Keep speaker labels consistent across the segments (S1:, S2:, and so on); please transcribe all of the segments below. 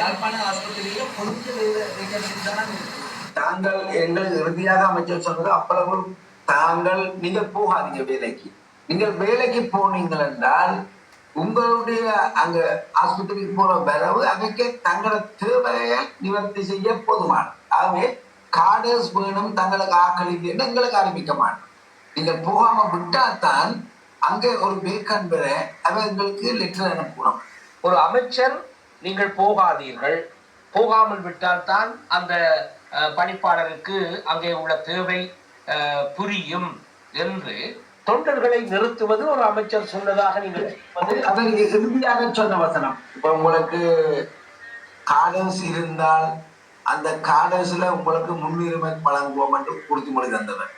S1: யாழ்ப்பாண ஆஸ்பத்திரியில பொறுத்து
S2: தாங்கள் எங்கள் இறுதியாக அமைச்சர் சொன்னது அப்பளவு தாங்கள் நீங்கள் போகாதீங்க வேலைக்கு. நீங்கள் வேலைக்கு போனீங்கள் என்றால் உங்களுடைய அங்க ஆஸ்பத்திரிக்கு போற வரவு அங்கே தங்களோட தேவையை நிவர்த்தி செய்ய போதுமான ஆகவே கார்டர்ஸ் வேணும் தங்களுக்கு ஆக்களிக்கு என்று எங்களுக்கு ஆரம்பிக்க மாட்டோம். நீங்கள் போகாம விட்டால்தான் அங்கே ஒரு பேக்கன் பெற அவங்களுக்கு லெட்டர் அனுப்பணும்.
S3: ஒரு அமைச்சர் நீங்கள் போகாதீர்கள். போகாமல் விட்டால்தான் அந்த பணிப்பாளருக்கு அங்கே உள்ள தேவை புரியும் என்று தொண்டர்களை நிறுத்துவது ஒரு அமைச்சர் சொன்னதாக நீங்கள்
S2: அவர் இறுதியாக சொன்ன வசனம். இப்ப உங்களுக்கு கார்டர்ஸ் இருந்தால் அந்த கார்டர்ஸ்ல உங்களுக்கு முன்னுரிமை வழங்குவோம் என்று உறுதிமொழி தந்தவர்.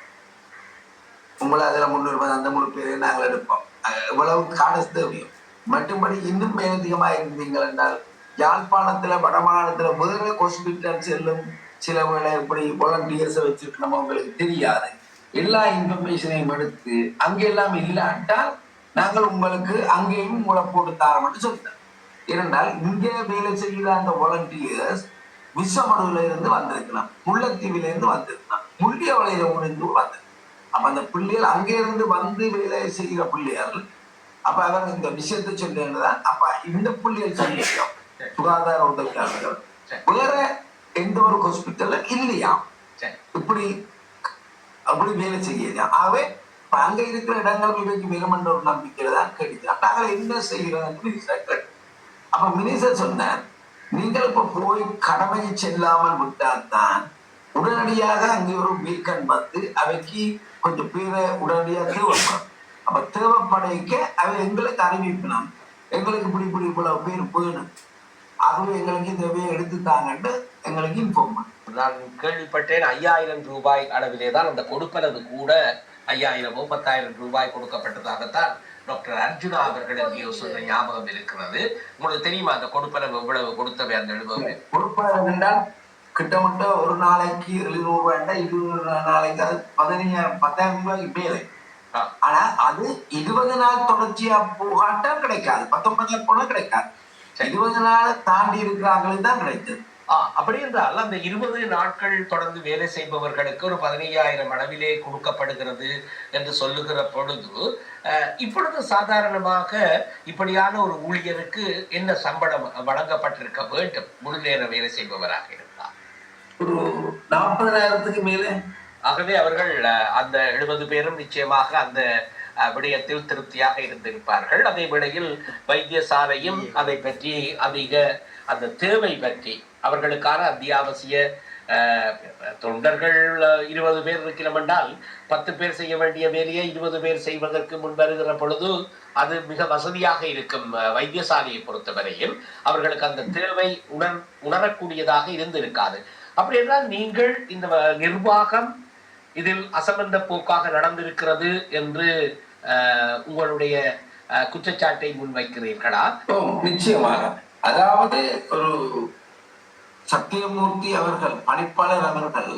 S2: உங்களை அதுல முன்னுரிமை அந்த முழு பேரை நாங்கள் எடுப்போம். இவ்வளவு கார்டர்ஸ் தேவையும். மற்றும்படி இன்னும் மேலதிகமாக இருந்தீங்கள் என்றால் யாழ்ப்பாணத்துல வடமாநிலத்துல முதல்ல ஹாஸ்பிட்டல் செல்லும் சில வேளை இப்படி வாலண்டியர்ஸை வச்சிருக்கணும் உங்களுக்கு தெரியாது. எல்லா இன்ஃபர்மேஷனையும் எடுத்து அங்கெல்லாம் இல்லாட்டால் நாங்கள் உங்களுக்கு அங்கேயும் உங்களை போட்டு தாரோம்னு சொல்லிட்டோம் ஏனென்றால் இங்கே வேலை செய்கிற அந்த வாலண்டியர்ஸ் விஸ்வமடுவில இருந்து வந்திருக்கலாம் முல்லைத்தீவில இருந்து வந்திருக்கலாம் முள்ளியவளையில இருந்து வந்திருக்கலாம். அப்ப அந்த பிள்ளைகள் அங்கே இருந்து வந்து வேலை செய்கிற பிள்ளைகள் அப்ப அவர் இந்த விஷயத்தை சொல்லிதான் அப்ப இந்த பிள்ளைகள் சொல்லியிருக்கோம் சுகாதார உதவியாளர்கள் வேற எந்த ஒரு ஹாஸ்பிட்டல்ல இல்லையா. இப்படி அப்படி வேலை செய்யல ஆகவே அங்க இருக்கிற இடங்கள் இவைக்கு வேணுமென்ற ஒரு நம்பிக்கையில தான் கேட்டுக்கிறான் நாங்கள் என்ன செய்கிறோம் அப்ப மினிஸ்டர் சொன்னார் நீங்கள் இப்ப போய் கடமையை செல்லாமல் விட்டால்தான் உடனடியாக அங்கே ஒரு வீக்கன் வந்து அவைக்கு கொஞ்சம் பேரை உடனடியாக தேவைப்படும். அப்ப தேவைப்படைக்க அவை எங்களுக்கு அறிவிக்கணும் எங்களுக்கு இப்படி இப்படி இவ்வளவு பேர் வேணும் ஆகவே எங்களுக்கு தேவையை எடுத்துத்தாங்கன்னு எங்களுக்கு இன்ஃபார்ம் பண்ணும்
S3: நான் கேள்விப்பட்டேன் ஐயாயிரம் ரூபாய் அளவிலே தான் அந்த கொடுப்பனது கூட ஐயாயிரமோ பத்தாயிரம் ரூபாய் கொடுக்கப்பட்டதாகத்தான் டாக்டர் அர்ஜுனா அவர்கள் எங்கேயோ சொன்ன ஞாபகம் இருக்கிறது. உங்களுக்கு தெரியுமா அந்த கொடுப்பனவு எவ்வளவு கொடுத்தவை அந்த எழுபது
S2: பொறுப்பாளர் என்றால் கிட்டத்தட்ட ஒரு நாளைக்கு எழுநூறு ரூபாய் இருபது நாளைக்கு அது பதினஞ்சாயிரம் பத்தாயிரம் ரூபாய்க்கு மேலே. ஆனா அது இருபது நாள் தொடர்ச்சியா போகாட்டா கிடைக்காது. பத்தொன்பது நாள் போனா கிடைக்காது. இருபது நாள் தாண்டி இருக்கிறாங்களுக்கு தான் கிடைத்தது
S3: அப்படி என்றால் அந்த இருபது நாட்கள் தொடர்ந்து வேலை செய்பவர்களுக்கு ஒரு பதினையாயிரம் அளவிலே கொடுக்கப்படுகிறது என்று சொல்லுகிற பொழுது இப்பொழுது சாதாரணமாக இப்படியான ஒரு ஊழியருக்கு என்ன சம்பளம் வழங்கப்பட்டிருக்க வேண்டும்? முழு நேர வேலை செய்பவராக இருந்தார்.
S2: ஒரு நாற்பதாயிரத்துக்கு மேலே?
S3: ஆகவே அவர்கள் அந்த எழுபது பேரும் நிச்சயமாக அந்த விடயத்தில் திருப்தியாக இருந்திருப்பார்கள். அதே வேளையில் வைத்தியசாலையும் அதை பற்றி அதிக அந்த தேவை பற்றி அவர்களுக்கான அத்தியாவசிய தொண்டர்கள் இருபது பேர் இருக்கிறோம் என்றால் பத்து பேர் செய்ய வேண்டிய வேலையை இருபது பேர் செய்வதற்கு முன் வருகிற பொழுது அது மிக வசதியாக இருக்கும் வைத்தியசாலையை பொறுத்தவரையில். அவர்களுக்கு அந்த தேவை உணர் உணரக்கூடியதாக இருந்திருக்காது. அப்படி என்றால் நீங்கள் இந்த நிர்வாகம் இதில் அசம்பந்த போக்காக நடந்திருக்கிறது என்று உங்களுடைய அஹ், குற்றச்சாட்டை முன்வைக்கிறீர்களா?
S2: நிச்சயமாக. அதாவது ஒரு சத்தியமூர்த்தி அவர்கள் பணிப்பாளர் அவர்கள்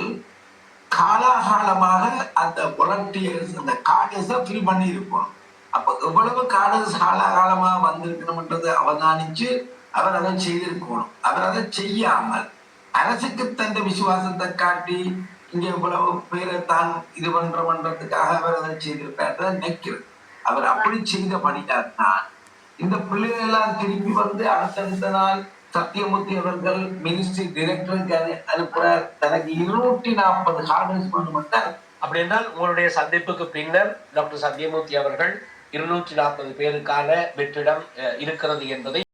S2: காலாகாலமாக அந்த வாலண்டியர்ஸ் அந்த கார்டர்ஸை ஃபில் பண்ணி இருப்போம் அப்ப எவ்வளவு கார்டர்ஸ் காலாகாலமா வந்திருக்கணும்ன்றது அவதானிச்சு அவர் அதை செய்திருக்கணும். அவர் அதை செய்யாமல் அரசுக்கு தந்த விசுவாசத்தை காட்டி இங்கே இவ்வளவு பேரை தான் இது பண்ற பண்றதுக்காக அவர் அதை செய்திருப்பார் நினைக்கிறது அவர் அப்படி செய்த படித்தார் இந்த பிள்ளைகள் எல்லாம் திரும்பி வந்து அடுத்தடுத்த நாள் சத்தியமூர்த்தி அவர்கள் மினிஸ்ட்ரி டைரக்டருக்கு அனுப்புறார். தனக்கு இருநூற்றி நாற்பது ஹார்டர்ஸ் மட்டும்
S3: அப்படி என்றால் உங்களுடைய சந்திப்புக்கு பின்னர் டாக்டர் சத்யமூர்த்தி அவர்கள் இருநூற்றி நாற்பது பேருக்கான வெற்றிடம் இருக்கிறது என்பதை